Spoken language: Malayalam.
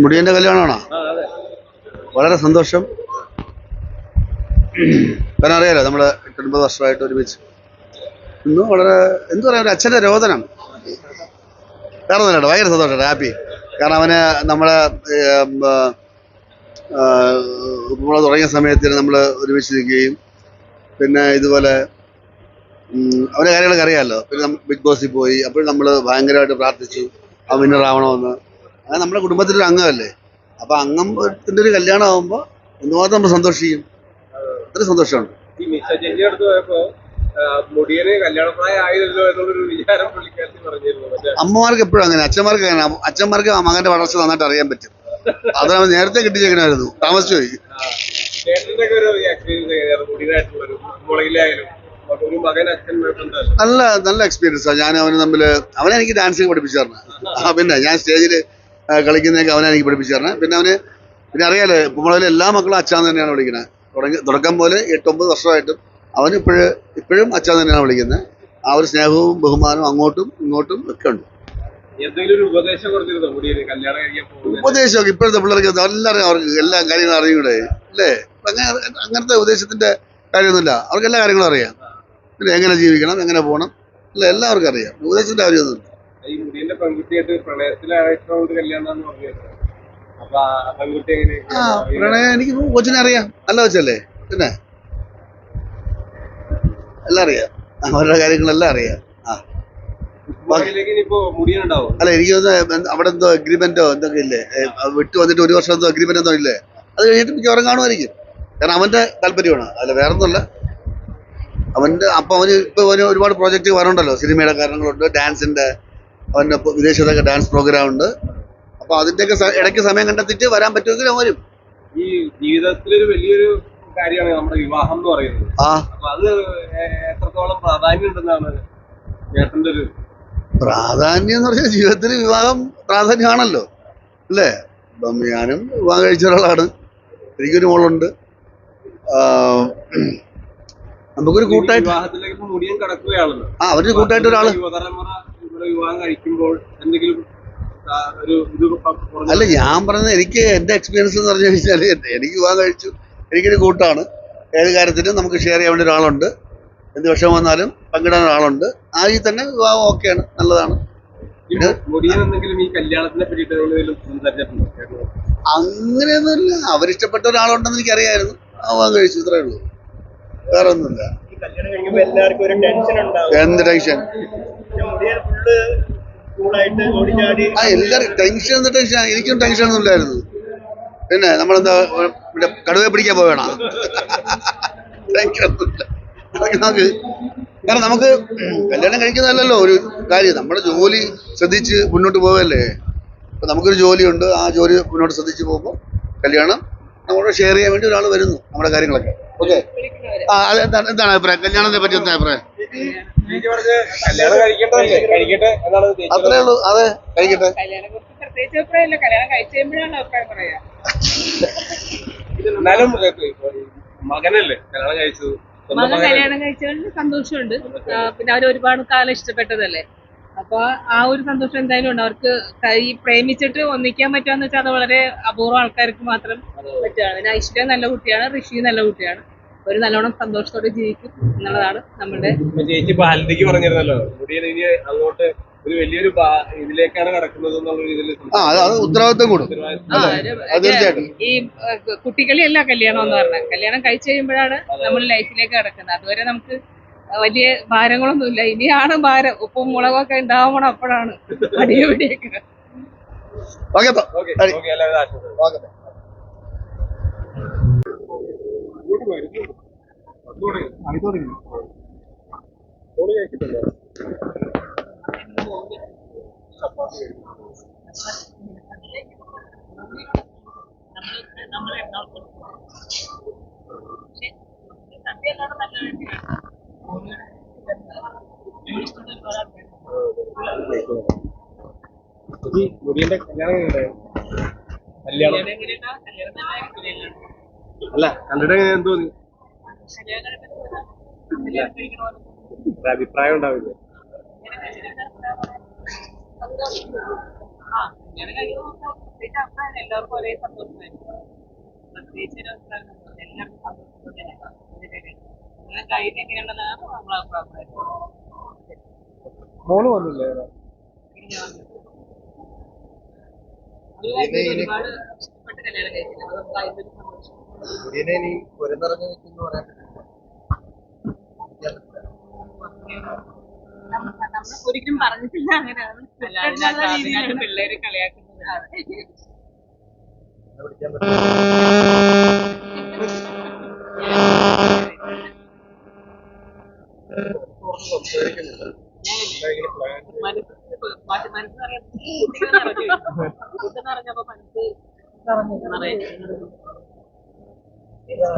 മുടിയന്റെ കല്യാണമാണോ? വളരെ സന്തോഷം. കാരണം അറിയാലോ നമ്മൾ എട്ടൊൻപത് വർഷമായിട്ട് ഒരുമിച്ച് ഇന്ന് വളരെ എന്തു പറയാ ഒരു അച്ഛന്റെ രോദനം. കാരണം തന്നെ ഭയങ്കര സന്തോഷം ഹാപ്പി. കാരണം അവന് നമ്മളെ നമ്മൾ തുടങ്ങിയ സമയത്തിന് നമ്മൾ ഒരുമിച്ച് നിൽക്കുകയും പിന്നെ ഇതുപോലെ അവന്റെ കാര്യങ്ങളൊക്കെ അറിയാമല്ലോ പിന്നെ ബിഗ് ബോസിൽ പോയി അപ്പോൾ നമ്മൾ ഭയങ്കരമായിട്ട് പ്രാർത്ഥിച്ചു അവ വിന്നർ അങ്ങനെ നമ്മുടെ കുടുംബത്തിന്റെ ഒരു അംഗമല്ലേ? അപ്പൊ അംഗത്തിന്റെ ഒരു കല്യാണം ആവുമ്പോൾ എന്തുമാത്രം നമ്മൾ സന്തോഷിക്കും. അത്ര സന്തോഷമാണ്. ഈ അടുത്ത് പോയപ്പോ ആ, മുടിയന് കല്യാണപ്രായം ആയതല്ലോ എന്നുള്ളൊരു വിചാരം പുള്ളിക്കാരത്തി പറഞ്ഞിരുന്നു. അമ്മമാർക്ക് എപ്പോഴും അങ്ങനെ അച്ഛന്മാർക്ക് അങ്ങനെ. അച്ഛന്മാർക്ക് മകന്റെ വളർച്ച നന്നായിട്ട് അറിയാൻ പറ്റും. അത് നമ്മൾ നേരത്തെ കിട്ടിച്ചേക്കണമായിരുന്നു താമസിച്ചു പോയി. നല്ല നല്ല എക്സ്പീരിയൻസാണ് ഞാൻ അവന് തമ്മിൽ അവനെ എനിക്ക് ഡാൻസ് പഠിപ്പിച്ചു തരണം. പിന്നെ ഞാൻ സ്റ്റേജിൽ കളിക്കുന്നതൊക്കെ അവനെ എനിക്ക് പഠിപ്പിച്ചു തരണം പിന്നെ അവന് പിന്നെ അറിയാലോ കുമ്പളയിലെ എല്ലാ മക്കളും അച്ഛൻ തന്നെയാണ് വിളിക്കുന്നത്. തുടങ്ങി തുടക്കം പോലെ എട്ടൊമ്പത് വർഷമായിട്ടും അവൻ ഇപ്പോഴും ഇപ്പോഴും അച്ഛൻ തന്നെയാണ് വിളിക്കുന്നത്. ആ ഒരു സ്നേഹവും ബഹുമാനവും അങ്ങോട്ടും ഇങ്ങോട്ടും ഒക്കെ ഉണ്ട്. ഉപദേശമൊക്കെ ഇപ്പോഴത്തെ പിള്ളേർക്ക് എല്ലാവരും അവർക്ക് എല്ലാ കാര്യങ്ങളും അറിയൂടെ അല്ലേ? അങ്ങനെ അങ്ങനത്തെ ഉപദേശത്തിന്റെ കാര്യമൊന്നുമില്ല. അവർക്ക് എല്ലാ കാര്യങ്ങളും അറിയാം. പിന്നെ എങ്ങനെ ജീവിക്കണം എങ്ങനെ പോകണം അല്ല? എല്ലാവർക്കും അറിയാം. ഉപദേശത്തിന്റെ കാര്യമൊന്നുമില്ല. പെൺകുട്ടിയായിട്ട് പ്രണയത്തിലായിട്ടുള്ള ഒരു കല്യാണം എന്ന് പറഞ്ഞു അപ്പൊ ആ പെൺകുട്ടി എങ്ങനെ? ആ പ്രണയം എനിക്ക് കൊച്ചിനെ അറിയാം. അല്ല വെച്ചല്ലേ പിന്നെ? എല്ലാം അറിയാം. അവരുടെ കാര്യങ്ങളെല്ലാം അറിയാം. ആ. ഭാവിയിലേക്ക് ഇനിയിപ്പോ മുടിയൻ ഉണ്ടാവും അല്ല എനിക്ക് തോന്നുന്നു അവിടെ എന്തോ അഗ്രിമെന്റോ എന്തൊക്കെ ഇല്ലേ? ഏ, അത് വിട്ടു വന്നിട്ട് ഒരു വർഷം എന്തോ അഗ്രിമെന്റ് എന്തോ ഇല്ലേ? അത് കഴിഞ്ഞിട്ട് മിക്കവാറും കാണുമായിരിക്കും. കാരണം അവന്റെ താല്പര്യമാണ്. അല്ല വേറെ ഒന്നുമല്ല അവന്റെ അപ്പൊ അവന് ഇപ്പൊ അവന് ഒരുപാട് പ്രോജക്റ്റ് വരുന്നുണ്ടല്ലോ. സിനിമയുടെ കാരണങ്ങളുണ്ട് ഡാൻസിന്റെ ഇപ്പൊ വിദേശത്തൊക്കെ ഡാൻസ് പ്രോഗ്രാം ഉണ്ട്. അപ്പൊ അതിന്റെയൊക്കെ ഇടയ്ക്ക് സമയം കണ്ടെത്തിയിട്ട് വരാൻ പറ്റുമെങ്കിൽ അവൻ വരും. ഈ ജീവിതത്തിലൊരു വലിയൊരു കാര്യമാണ് നമ്മുടെ വിവാഹം എന്ന് പറയുന്നത്. ആ. അപ്പൊ അത് എത്രത്തോളം പ്രാധാന്യം ഉണ്ടെന്നാണ് ചേട്ടന്റെ ഒരു പ്രാധാന്യം എന്ന് പറഞ്ഞാൽ ജീവിതത്തിൽ വിവാഹം പ്രാധാന്യമാണല്ലോ. അല്ലേ? ഇപ്പം ഞാനും വിവാഹം കഴിച്ച ഒരാളാണ്. എനിക്കൊരു മോളുണ്ട്. നമുക്കൊരു കൂട്ടായിട്ട് ആ അവർ കൂട്ടായിട്ട് ഒരാൾ. യുവതലമുറ വിവാഹം കഴിക്കുമ്പോൾ എന്തെങ്കിലും ഒരു ഇത് അല്ല ഞാൻ പറഞ്ഞത് എനിക്ക് എന്റെ എക്സ്പീരിയൻസ് എന്ന് പറഞ്ഞു കഴിഞ്ഞാൽ എനിക്ക് വിവാഹം കഴിച്ചു. എനിക്കൊരു കൂട്ടാണ്. ഏത് കാര്യത്തിനും നമുക്ക് ഷെയർ ചെയ്യാൻ വേണ്ടി ഒരാളുണ്ട്. എന്ത് വിഷമം വന്നാലും പങ്കിടാൻ ഒരാളുണ്ട്. ആ തന്നെ വിവാഹം ഓക്കെയാണ് നല്ലതാണ്. അങ്ങനെയൊന്നുമില്ല. അവരിഷ്ടപ്പെട്ട ഒരാളുണ്ടെന്ന് എനിക്കറിയായിരുന്നു. ആ വിവാഹം കഴിച്ചു. ഇത്രേ ഉള്ളൂ. വേറെ ഒന്നുമില്ല ഈ കല്യാണം കഴിക്കുമ്പോ എല്ലാവർക്കും ഒരു ടെൻഷൻ ഉണ്ടാവും. എന്ത് ടെൻഷൻ ഫുള്ള് കൂളായിട്ട് ഓടിച്ചാടി. ആ എല്ലാവരും ടെൻഷൻ ടെൻഷൻ എനിക്കും ടെൻഷൻ ഒന്നും ഇല്ലായിരുന്നു. പിന്നെ നമ്മളെന്താ പിന്നെ കടുവ പിടിക്കാൻ പോവേണ? ടെൻഷൻ ഒന്നുമില്ല നമുക്ക് കാരണം നമുക്ക് കല്യാണം കഴിക്കുന്നതല്ലല്ലോ ഒരു കാര്യം. നമ്മുടെ ജോലി ശ്രദ്ധിച്ച് മുന്നോട്ട് പോവല്ലേ? അപ്പൊ നമുക്കൊരു ജോലിയുണ്ട്. ആ ജോലി മുന്നോട്ട് ശ്രദ്ധിച്ച് പോകുമ്പോൾ കല്യാണം നമ്മളോട് ഷെയർ ചെയ്യാൻ വേണ്ടി ഒരാൾ വരുന്നു നമ്മുടെ കാര്യങ്ങളൊക്കെ. ഓക്കെ ആ അത് എന്താണ് എന്താണ് അഭിപ്രായം? കല്യാണത്തെ പറ്റി എന്താ അഭിപ്രായം? അത്രേ ഉള്ളൂ. അതെ കഴിക്കട്ടെ. കല്യാണം എന്നാലും ഈ മകനല്ലേ കഴിച്ചത്? മകൻ കല്യാണം കഴിച്ചതിന് സന്തോഷമുണ്ട്. പിന്നെ അവർ ഒരുപാട് കാലം ഇഷ്ടപ്പെട്ടതല്ലേ. അപ്പൊ ആ ഒരു സന്തോഷം എന്തായാലും ഉണ്ട്. അവർക്ക് കൈ പ്രേമിച്ചിട്ട് ഒന്നിക്കാൻ പറ്റുകയെന്ന് വെച്ചാൽ അത് വളരെ അപൂർവ ആൾക്കാർക്ക് മാത്രം പറ്റുകയാണ് പിന്നെ ഐശ്വര്യ നല്ല കുട്ടിയാണ് ഋഷി നല്ല കുട്ടിയാണ്. ഒരു നല്ലോണം സന്തോഷത്തോടെ ജീവിക്കും എന്നുള്ളതാണ് നമ്മുടെ ചേച്ചി ഹൽദിക്ക് പറഞ്ഞിരുന്നല്ലോ. ഇനി അങ്ങോട്ട് ഒരു വലിയൊരു ഇതിലേക്കാണ് കടക്കുന്നത് എന്നുള്ള രീതിയിൽ ആ അത് അത് ഉത്തരവാദിത്വം കൂടും. തീർച്ചയായിട്ടും. ഈ കുട്ടികളി കുട്ടികളിയല്ല കല്യാണം എന്ന് പറഞ്ഞാൽ കല്യാണം കഴിച്ചു കഴിയുമ്പോഴാണ് നമ്മൾ ലൈഫിലേക്ക് കടക്കുന്നത്. അതുവരെ നമുക്ക് വലിയ ഭാരങ്ങളൊന്നുമില്ല. ഇനിയാണ് ഭാരം. ഉപ്പും മുളകൊക്കെ ഉണ്ടാവണം അപ്പോഴാണ് അടിയപിടിയൊക്കെ ഓക്കെ ഓക്കെ ഓക്കെ ready. ചേച്ചി മുടിയന്റെ കല്യാണം? കല്യാണം. അല്ല കണ്ടിട്ട് എങ്ങനെ തോന്നി? അഭിപ്രായം ഉണ്ടാവില്ല എല്ലാവർക്കും ഒരേ സന്തോഷമായിരുന്നു പ്രത്യേകിച്ച് എല്ലാവർക്കും സന്തോഷം നമ്മളെ അഭിപ്രായം മോൾ വന്നില്ലേ ഒരുപാട് ഇഷ്ടപ്പെട്ട് കല്യാണം കഴിച്ചില്ല അത് നമുക്ക് അതിന്റെ മുടിയനെ ഇനി പുരനിറഞ്ഞു നിൽക്കുന്നു പറയാൻ നമ്മ- ഒരിക്കലും പറഞ്ഞിട്ടില്ല അതിനകത്ത് പിള്ളേര് കളിയാക്കുന്നത്. പിടിക്കാൻ പറ്റില്ല സംസാരിക്കുന്നില്ല എന്തെങ്കിലും പ്ലാൻ മനസ്സ് മനസ്സ് മനസ്സ് നിറയെ കുട്ടികൾ നിറഞ്ഞു Diba?